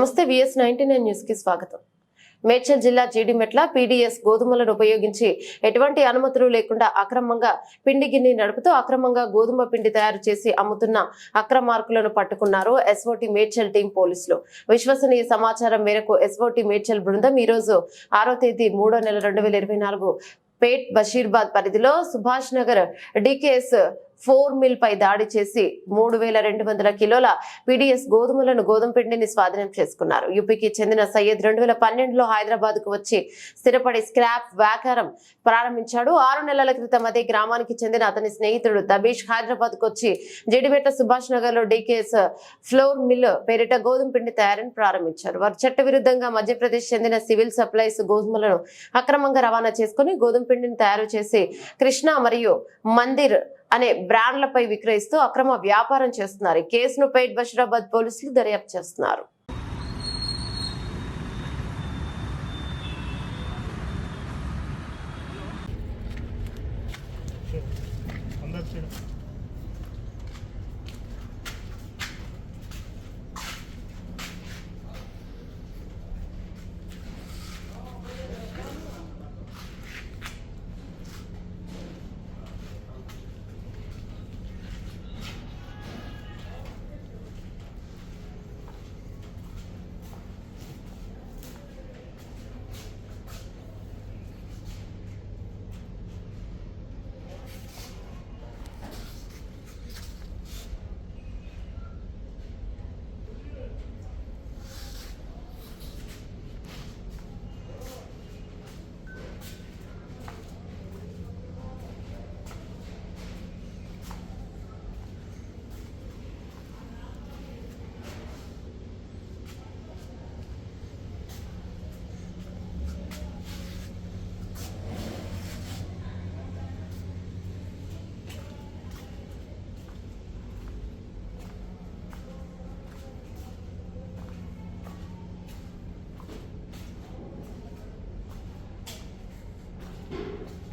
నమస్తే VS ninety nine న్యూస్కి స్వాగతం. మేడ్చల్ జిల్లా జీడిమెట్ల పీడీఎస్ గోధుమలను ఉపయోగించి ఎటువంటి అనుమతులు లేకుండా అక్రమంగా పిండి గిన్నె నడుపుతూ అక్రమంగా గోధుమ పిండి తయారు చేసి అమ్ముతున్న అక్రమార్కులను పట్టుకున్నారు ఎస్ఓటి మేడ్చల్ టీం పోలీసులు. విశ్వసనీయ సమాచారం మేరకు ఎస్ఓటి మేడ్చల్ బృందం ఈ రోజు ఆరో తేదీ మూడో నెల రెండు వేల ఇరవై నాలుగు పేట్ బషీర్బాద్ పరిధిలో Subhash Nagar DKS flour mill పై దాడి చేసి మూడు వేల రెండు వందల కిలోల పీడీఎస్ గోధుమలను గోధుమ పిండిని స్వాధీనం చేసుకున్నారు. యూపీకి చెందిన సయ్యద్ రెండు వేల పన్నెండులో హైదరాబాద్కు వచ్చి స్థిరపడి స్క్రాప్ వ్యాపారం ప్రారంభించాడు. ఆరు నెలల క్రితం అదే గ్రామానికి చెందిన అతని స్నేహితుడు దబీష్ హైదరాబాద్కు వచ్చి జడిబెట్ట సుభాష్ నగర్లో డీకేఎస్ ఫ్లోర్ మిల్ పేరిట గోధుమ పిండి తయారీని ప్రారంభించారు. వారు చట్ట విరుద్ధంగా మధ్యప్రదేశ్ చెందిన సివిల్ సప్లైస్ గోధుమలను అక్రమంగా రవాణా చేసుకుని గోధుమ పిండిని తయారు చేసి కృష్ణ మరియు మందిర్ అనే బ్రాండ్లపై విక్రయిస్తూ అక్రమ వ్యాపారం చేస్తున్నారు. ఈ కేసును పేట్ బషీరాబాద్ పోలీసులు దర్యాప్తు చేస్తున్నారు. అందరు